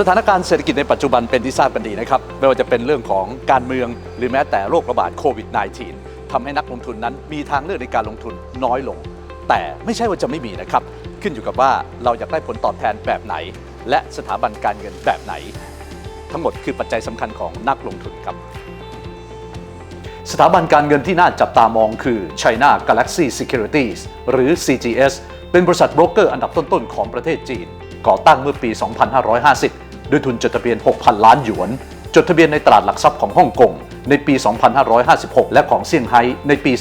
สถานการณ์เศรษฐกิจในปัจจุบันเป็นที่ทราบกันดีนะครับ ไม่ว่าจะเป็นเรื่องของการเมืองหรือแม้แต่โรคระบาดโควิด -19 ทำให้นักลงทุนนั้นมีทางเลือกในการลงทุนน้อยลง แต่ไม่ใช่ว่าจะไม่มีนะครับ ขึ้นอยู่กับว่าเราอยากได้ผลตอบแทนแบบไหน และสถาบันการเงินแบบไหน ทั้งหมดคือปัจจัยสำคัญของนักลงทุนครับ สถาบันการเงินที่น่าจับตามองคือ China Galaxy Securities หรือ CGS เป็นบริษัทโบรกเกอร์อันดับต้นๆของประเทศจีนก่อตั้งเมื่อปี 2550 ด้วยทุนจดทะเบียน 6,000 ล้านหยวน จดทะเบียนในตลาดหลักทรัพย์ของฮ่องกงในปี 2556 และของเซี่ยงไฮ้ในปี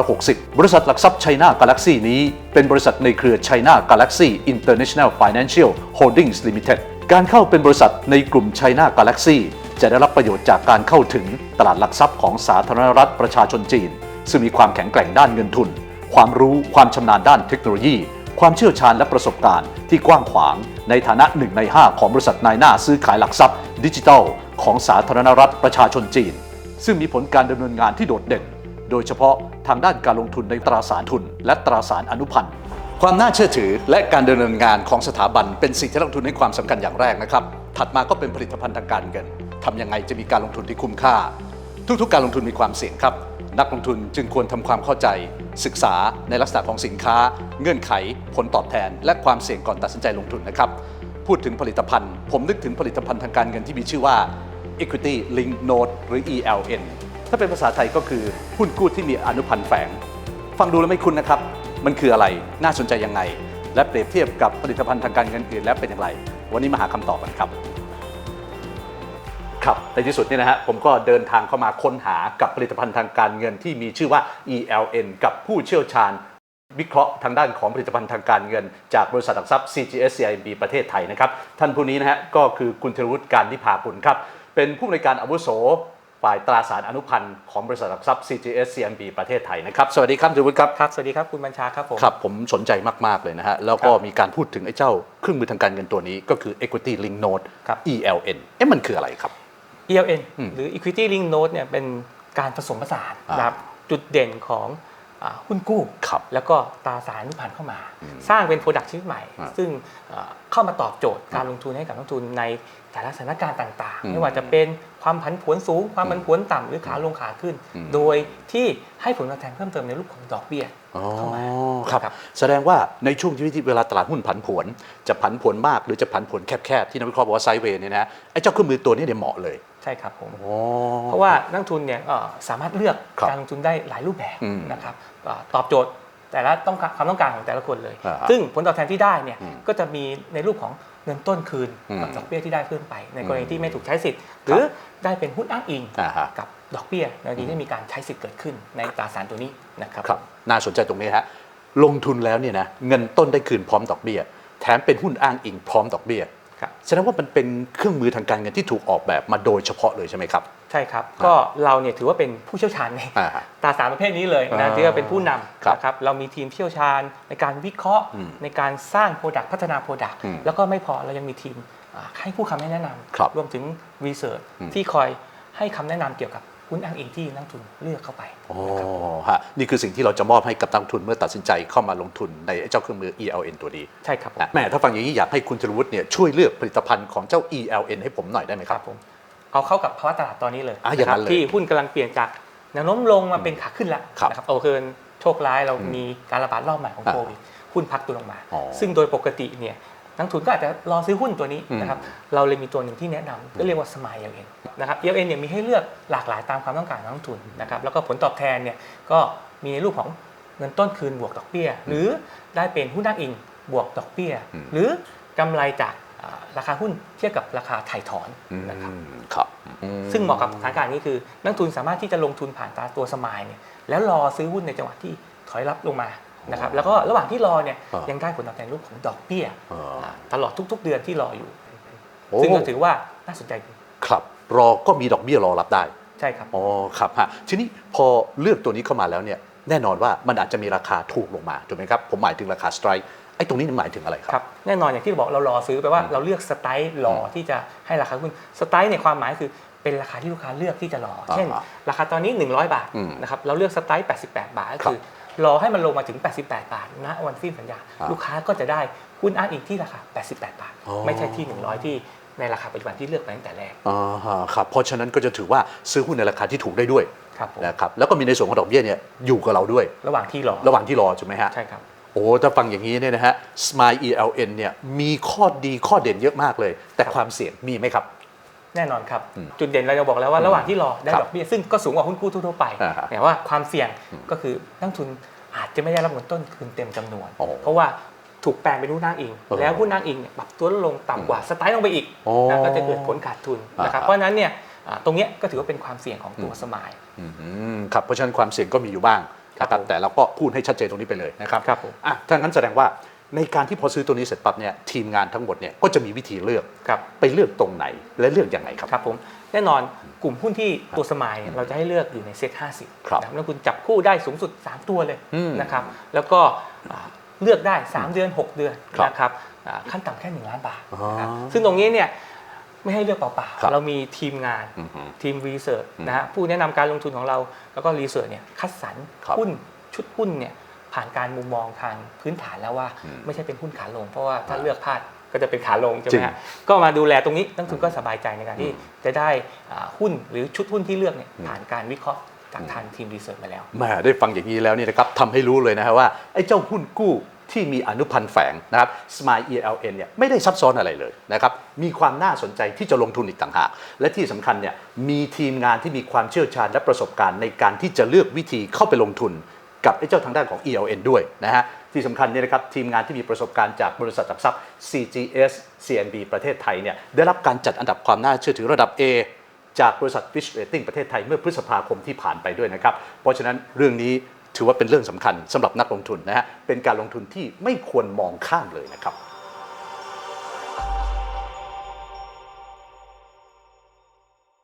2560 บริษัทหลักทรัพย์ China Galaxy นี้ เป็นบริษัทในเครือ China Galaxy International Financial Holdings Limited การเข้าเป็นบริษัทในกลุ่ม China Galaxy จะได้รับประโยชน์จากการเข้าถึงตลาดหลักทรัพย์ของสาธารณรัฐประชาชนจีน ซึ่งมีความแข็งแกร่งด้านเงินทุน ความรู้ความชำนาญด้านเทคโนโลยี ความเชี่ยวชาญและประสบการณ์ที่กว้างขวางในฐานะหนึ่งใน 5 ของบริษัทนายหน้าซื้อขายหลักทรัพย์ ดิจิทัล ของสาธารณรัฐประชาชนจีน ซึ่งมีผลการดำเนินงานที่โดดเด่น โดยเฉพาะทางด้านการลงทุนในตราสารทุน และตราสารอนุพันธ์ความน่าเชื่อถือและการดำเนินงานของสถาบันเป็นสิ่งที่นักลงทุนให้ความสำคัญอย่างแรกนะครับ ถัดมาก็เป็นผลิตภัณฑ์ทางการเงินทำยังไงจะมีการลงทุนที่คุ้มค่า ทุกๆ การลงทุนมีความเสี่ยงครับ นักลงทุนจึงควรทำความเข้าใจศึกษาในลักษณะของสินค้า เงื่อนไข ผลตอบแทน และความเสี่ยงก่อนตัดสินใจลงทุนนะครับ พูดถึงผลิตภัณฑ์ ผมนึกถึงผลิตภัณฑ์ทางการเงินที่มีชื่อว่า Equity Link Note หรือ ELN ถ้าเป็นภาษาไทยก็คือหุ้นกู้ที่มีอนุพันธ์แฝง ฟังดูแล้วไม่คุ้นนะครับ มันคืออะไรน่าสนใจยังไง และเปรียบเทียบกับผลิตภัณฑ์ทางการเงินอื่นแล้วเป็นอย่างไร วันนี้มาหาคำตอบกันครับ ครับในที่สุดเนี่ยนะฮะผมก็เดินทางเข้ามาค้นหากับผลิตภัณฑ์ทางการเงินที่มีชื่อว่า ELN กับผู้เชี่ยวชาญ วิเคราะห์ทางด้านของผลิตภัณฑ์ทางการเงิน จากบริษัทหลักทรัพย์ CGS CIMB ประเทศไทยนะครับ ท่านผู้นี้นะฮะก็คือคุณธีรวุฒิการนิพาปุณครับ เป็นผู้อำนวยการอาวุโส ฝ่ายตราสารอนุพันธ์ของบริษัทหลักทรัพย์ CGS CIMB ประเทศไทยนะครับ สวัสดีครับธีรวุฒิครับ ครับ สวัสดีครับคุณบัญชาครับผม ครับ ผมสนใจมาก ๆ เลยนะฮะ แล้วก็ครับมีการพูดถึงไอ้เจ้าเครื่องมือทางการเงินตัวนี้ก็คือ Equity Link Note ครับ ELN เอ๊ะมันคืออะไรครับ ELN อืมหรือ Equity Link Note เนี่ยเป็นการผสมผสานอ่านนะครับจุดเด่นของอ่าหุ้นกู้ครับแล้วก็ตราสารอนุพันธ์เข้ามา สร้างเป็นโปรดักต์ชนิดใหม่อ่าซึ่งอ่าเข้ามาตอบโจทย์การลงทุนให้กับนักลงทุนในแต่ละสถานการณ์ต่างอืมๆไม่ว่าจะเป็นความผันผวนสูง ความผันผวนต่ำหรือขาลงขาขึ้นอืมโดยที่ให้ผลตอบแทนเพิ่มเติมในรูปของดอกเบี้ยอ๋อเข้ามาครับนะครับแสดงว่าในช่วงที่เวลาตลาดหุ้นผันผวนจะผันผวนมาก หรือจะผันผวนแคบๆที่นักวิเคราะห์บอกว่าไซด์เวย์เนี่ยนะไอ้เจ้าเครื่องมือตัวนี้เนี่ยเหมาะเลย ใช่ครับผมอ๋อเพราะว่านักลงทุนเนี่ยเอ่อสามารถเลือกครับการลงทุนได้หลายรูปแบบอืมนะครับเอ่อตอบโจทย์แต่ละต้องการความต้องการของแต่ละคนเลยอ่าซึ่งผลตอบแทนที่ได้เนี่ยอืมก็จะมีในรูปของเงินต้นคืนอืมกับดอกเบี้ยที่ได้เพิ่มไป ในกรณีอืมที่ไม่ถูกใช้สิทธิ์ หรือได้เป็นหุ้นอ้างอิงอ่าฮะกับดอกเบี้ยในกรณีที่มีการใช้สิทธิ์เกิดขึ้นในตราสารตัวนี้นะครับครับน่าสนใจตรงนี้ฮะลงทุนแล้วเนี่ยนะเงินต้นได้คืนพร้อมดอกเบี้ย แถมเป็นหุ้นอ้างอิงพร้อมดอกเบี้ยครับ แสดงว่ามันเป็นเครื่องมือทางการเงินที่ถูกออกแบบมาโดยเฉพาะเลยใช่ไหมครับ ใช่ครับ ก็เราเนี่ยถือว่าเป็นผู้เชี่ยวชาญในอ่าฮะตราสารประเภทนี้เลยอ่านะที่ว่าเป็นผู้นครับำนะครับเรามีทีมเชี่ยวชาญในการวิเคราะห์อืมในการสร้างโปรดักต์พัฒนาโปรดักต์อืมแล้วก็ไม่พอเรายังมีทีมอ่าให้ผู้คำแนะนครับำรวมถึงรีเสิร์ชอืมที่คอยให้คำแนะนำเกี่ยวกับ หุ้นอ้างอิงที่นักลงทุนเลือกเข้าไปอ๋อนะครับฮะนี่คือสิ่งที่เราจะมอบให้กับนักลงทุนเมื่อตัดสินใจเข้ามาลงทุนในไอ้เจ้าเครื่องมือ ELN ตัวนี้ใช่ครับผมนะแม่ถ้าฟังอย่างนี้อยากให้คุณจรวุฒิเนี่ยช่วยเลือกผลิตภัณฑ์ของเจ้า ELN ให้ผมหน่อยได้ไหมคครัรับบผมเอาเข้ากับภาวะตลาดตอนนี้เลยอะอย่างนั้นะครับเลยที่หุ้นกำลังเปลี่ยนจากแนวโน้มลงมาเป็นขาขึ้นแล้วครับนะครับโอเคินโชคร้ายเราอืมมีการระบาดรอบใหม่ของอ่าโควิดหุ้นพักตัวลงมา อ๋อ ซึ่งโดยปกติเนี่ย นักทุนก็อาจจะรอซื้อหุ้นตัวนี้อืมนะครับเราเลยมีตัวหนึ่งที่แนะนำก็เรียกว่า Smile ELN นะครับ ELN เนี่ยมีให้เลือกหลากหลายตามความต้องการของนักลงทุนนะครับแล้วก็ผลตอบแทนเนี่ยก็มีในรูปของเงินต้นคืนบวกดอกเบี้ย หรือได้เป็นหุ้นอ้างอิงบวกดอกเบี้ยอืมหรือกำไรจากอ่าราคาหุ้นเทียบกับราคาถ่ายถอนนะครับอืมครับอืซึ่งเหมาะกับสถานการณ์นี้คือ นักทุนสามารถที่จะลงทุนผ่านตราตัวสมายเนี่ยแล้วรอซื้อหุ้นในจังหวะที่ถอยรับลงมา นะครับแล้วก็ระหว่างที่รอเนี่ยอ่ายัยังได้ผลตอบแทนรูปของดอกเบี้ยอ่า อ่าตลอดทุก ๆ เดือนที่รออยู่ โอ้ซึ่งก็ถือว่าน่าสนใจดีครับ รอก็มีดอกเบี้ยรอรับได้ ใช่ครับ อ๋อครับฮะทีนี้พอเลือกตัวนี้เข้ามาแล้วเนี่ยแน่นอนว่ามันอาจจะมีราคาถูกลงมาถูกไหมครับ ผมหมายถึงราคาสไตร์ไอ้ตรงนี้หมายถึงอะไรครับครับแน่นอนอย่างที่บอกเรารอซื้อแปลว่าอืมเราเลือกสไตล์รอที่จะให้ราคาหุ้นสไตล์ในความหมายคือเป็นราคาที่ลูกค้าเลือกที่จะรอ อ่าเช่น ราคาตอนนี้ 100 บาทอืมนะครับเราเลือกสไตล์88 บาทก็คือ รอให้มันลงมาถึง 88 บาทณวันสิ้นสัญญาอ่าลูกค้าก็จะได้หุ้นอ้างอิงที่ราคา 88 บาท อ๋อ ไม่ใช่ที่ 100 ที่ในราคาปัจจุบันที่เลือกไปตั้งแต่แรกอ่าฮะครับเพราะฉะนั้นก็จะถือว่าซื้อหุ้นในราคาที่ถูกได้ด้วยครับผมนะครับแล้วก็มีในส่วนของดอกเบี้ยเนี่ยอยู่กับเราด้วย ระหว่างที่รอระหว่างที่รอถูกไหมฮะ ใช่ครับ โอ้ถ้าฟังอย่างนี้เนี่ยนะฮะ Smile ELN เนี่ยมีข้อดีข้อเด่นเยอะมากเลย แต่ครับความเสี่ยงมีไหมครับ แน่นอนครับอืมจุดเด่นเราจะบอกแล้วว่าระหว่างที่รอได้ครับดอกเบี้ยซึ่งก็สูงกว่าหุ้นกู้ทั่วๆไปอ่าฮะแต่ว่าความเสี่ยงก็คือนักลงทุนอาจจะไม่ได้รับเงินต้นคืนเต็มจำนวนโอ้เพราะว่าถูกแปลงเป็นหุ้นอ้างอิงเออแล้วหุ้นอ้างอิงเนี่ยปรับตัวลดลงต่ำกว่าสไตล์ลงไปอีกโอ้นะก็จะเกิดผลขาดทุนนะครับอ่าฮะเพราะฉะนั้นเนี่ยอ่าตรงเนี้ยก็ถือว่าเป็นความเสี่ยงของตัวสมายอืมครับเพราะฉะนั้นความเสี่ยงก็มีอยู่บ้างครับนะครับผมแต่เราก็พูดให้ชัดเจนตรงนี้ไปเลยนะครับครับผมอะถ้างั้นแสดงว่า ในการที่พอซื้อตัวนี้เสร็จปั๊บเนี่ยทีมงานทั้งหมดเนี่ยก็จะมีวิธีเลือกครับไปเลือกตรงไหนและเลือกยังไงครับครับผมแน่นอนกลุ่มหุ้นที่ตัวสมายเนี่ยเราจะให้เลือกอยู่ในเซ็ต50ครับนะแล้วคุณจับคู่ได้สูงสุด 3 ตัวเลยอืมนะครับแล้วก็อ่าเลือกได้ 3 เดือน 6 เดือนครับนะครับอ่าขั้นต่ำแค่1ล้านบาทอ๋อนะครับซึ่งตรงนี้เนี่ยไม่ให้เลือกเปล่าครับๆเรามีทีมงานอือฮึทีมรีเสิร์ชนะฮะผู้แนะนำการลงทุนของเราแล้วก็รีเสิร์ชเนี่ยคัดสรรครับหุ้นชุดหุ้นเนี่ย ผ่านการมุมมองทางพื้นฐานแล้วว่าอืมไม่ใช่เป็นหุ้นขาลง เพราะว่าถ้าเลือกพลาดก็จะเป็นขาลงใช่ไหจริมงฮะก็มาดูแลตรงนี้นักลงทุนก็สบายใจในการที่จะได้อ่าหุ้นหรือชุดหุ้นที่เลือกเนี่ยผ่านการวิเคราะห์จากทางทีมรีเสิร์ชมาแล้วแหม่ได้ฟังอย่างนี้แล้วเนี่ยนะครับทำให้รู้เลยนะฮะว่าไอ้เจ้าหุ้นกู้ที่มีอนุพันธ์แฝงนะครับ Smile ELN เนี่ยไม่ได้ซับซ้อนอะไรเลยนะครับ มีความน่าสนใจที่จะลงทุนอีกต่างหาก และที่สำคัญเนี่ยมีทีมงานที่มีความเชี่ยวชาญและประสบการณ์ในการที่จะเลือกวิธีเข้าไปลงทุน กับไอ้เจ้าทางด้านของ ELN ด้วยนะฮะที่สำคัญเนี่ยนะครับทีมงานที่มีประสบการณ์จากบริษัทหลักทรัพย์ CGS CNB ประเทศไทยเนี่ยได้รับการจัดอันดับความน่าเชื่อถือระดับ A จากบริษัท Fitch Rating ประเทศไทยเมื่อพฤษภาคมที่ผ่านไปด้วยนะครับ เพราะฉะนั้นเรื่องนี้ถือว่าเป็นเรื่องสำคัญสำหรับนักลงทุนนะฮะเป็นการลงทุนที่ไม่ควรมองข้ามเลยนะครับ